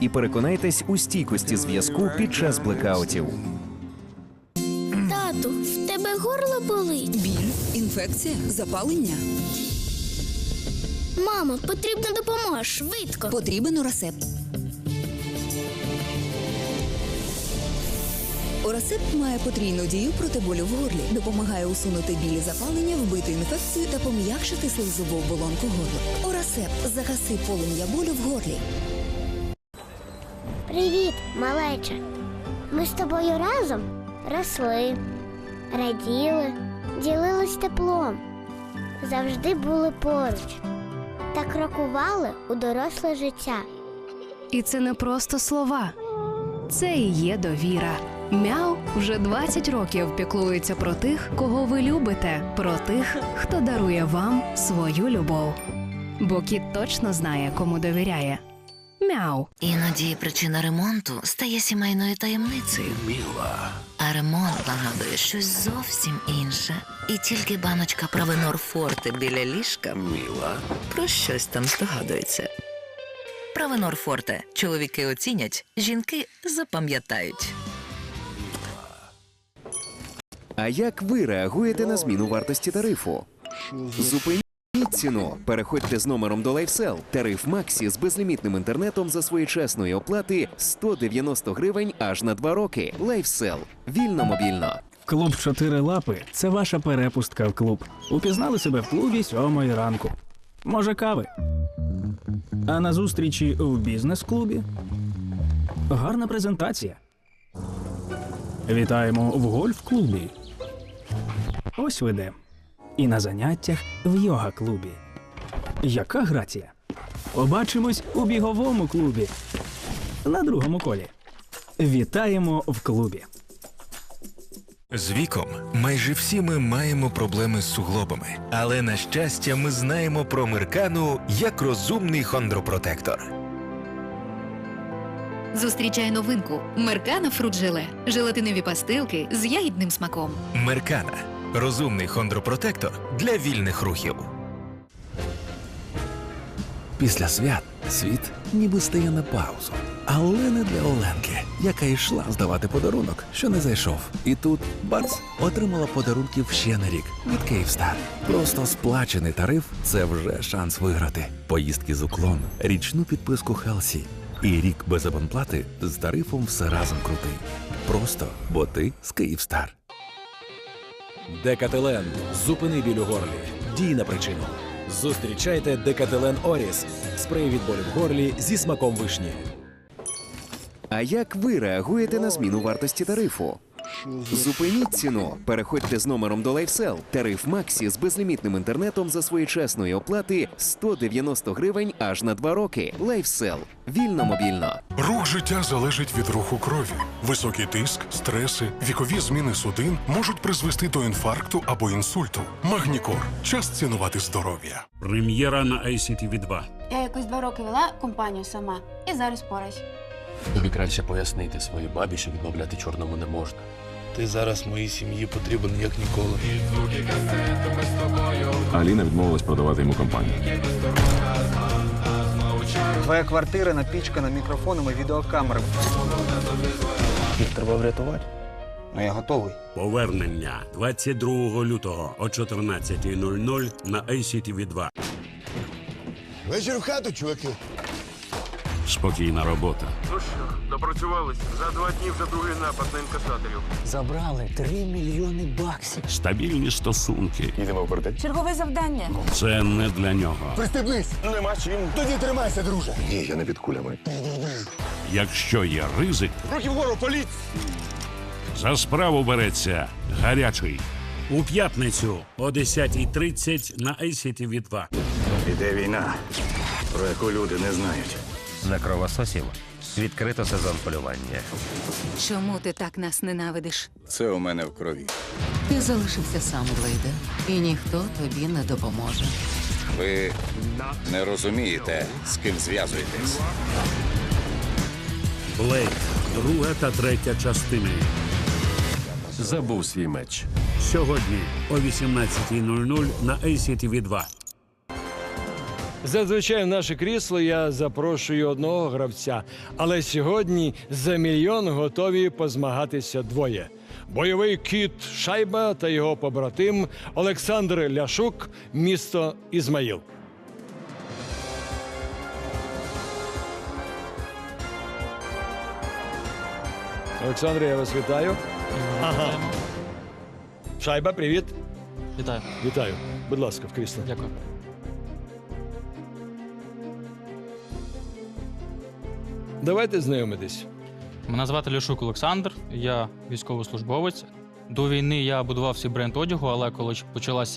І переконайтесь у стійкості зв'язку під час блекаутів. Тату, в тебе горло болить. Біль, інфекція, запалення. Мамо, потрібна допомога швидко. Потрібен урасепт. Орасепт має потрійну дію проти болю в горлі, допомагає усунути білі запалення, вбити інфекцію та пом'якшити слизову оболонку горла. Орасепт загаси полум'я болю в горлі. Привіт, малеча. Ми з тобою разом росли, раділи, ділились теплом, завжди були поруч та крокували у доросле життя. І це не просто слова, це і є довіра. Мяу вже 20 років піклується про тих, кого ви любите, про тих, хто дарує вам свою любов. Бо кіт точно знає, кому довіряє. Мяу. Іноді причина ремонту стає сімейною таємницею. Міла. А ремонт нагадує щось зовсім інше. І тільки баночка Провенор Форте біля ліжка Міла. про щось там здогадується. Провенор Форте. Чоловіки оцінять, жінки запам'ятають. А як ви реагуєте на зміну вартості тарифу? Зупиніть ціну. Переходьте з номером до LifeCell. Тариф Максі з безлімітним інтернетом за своєчасної оплати 190 гривень аж на 2 роки. LifeCell. Вільно мобільно. Клуб «Чотири лапи це ваша перепустка в клуб. Упізнали себе в клубі сьомої ранку. Може, кави. А на зустрічі в бізнес-клубі гарна презентація. Вітаємо в гольф-клубі. Ось ви де. І на заняттях в йога-клубі. Яка грація? Побачимось у біговому клубі. На другому колі. Вітаємо в клубі. З віком майже всі ми маємо проблеми з суглобами, але на щастя, ми знаємо про Миркану як розумний хондропротектор. Зустрічай новинку Меркана фрут-желе. Желатинові пастилки з ягідним смаком. Меркана розумний хондропротектор для вільних рухів. Після свят світ ніби стає на паузу. Але не для Оленки, яка йшла здавати подарунок, що не зайшов. І тут бац, отримала подарунків ще на рік від Київстар. Просто сплачений тариф це вже шанс виграти. Поїздки з уклон, річну підписку Хелсі. І рік без абонплати з тарифом все разом крутий. Просто бо ти з Київстар. Декателен. Зупини біль у горлі. Дій на причину. Зустрічайте Декателен Оріс. Спрей від болю в горлі зі смаком вишні. А як ви реагуєте на зміну вартості тарифу? Зупиніть ціну. Переходьте з номером до LifeCell. Тариф Максі з безлімітним інтернетом за своєчасної оплати 190 гривень аж на 2 роки. LifeCell. Вільно мобільно. Рух життя залежить від руху крові. Високий тиск, стреси, вікові зміни судин можуть призвести до інфаркту або інсульту. Магнікор. Час цінувати здоров'я. Прем'єра на ICTV 2. Я якось два роки вела компанію сама і зараз пораюсь. Тобі краще пояснити своїй бабі, що відмовляти чорному не можна. Ти зараз моїй сім'ї потрібен як ніколи. Аліна відмовилась продавати йому компанію. Твоя квартира напічкана мікрофонами і відеокамерами. Їх треба врятувати. Ну я готовий. Повернення 22 лютого о 14.00 на ICTV 2. Вечір в хату, чуваки. Спокійна робота. Ну що, допрацювались? За два дні вже другий напад на інкасаторів. Забрали 3 мільйони баксів. Стабільні стосунки. В бордель. Чергове завдання. Це не для нього. Пристебнись! Нема чим. Тоді тримайся, друже. Ні, я не під кулями. Якщо є ризик, Руки вгору, політ! за справу береться гарячий. У п'ятницю о 10.30 на ICTV 2. Іде війна, про яку люди не знають. На кровососів відкрито сезон полювання. Чому ти так нас ненавидиш? Це у мене в крові. Ти залишився сам, Блейде, і ніхто тобі не допоможе. Ви не розумієте, з ким зв'язуєтесь. Блейд. Друга та третя частини. Забув свій меч. Сьогодні о 18.00 на ICTV 2. Зазвичай в наше крісло я запрошую одного гравця, але сьогодні за мільйон готові позмагатися двоє. Бойовий кіт Шайба та його побратим Олександр Ляшук, місто Ізмаїл. Олександр, я вас вітаю. Ага. Шайба, привіт. Вітаю. Вітаю. Будь ласка, в крісло. Дякую. Давайте знайомитись. Мене звати Ляшук Олександр, я військовослужбовець. До війни я будував свій бренд одягу, але коли почалася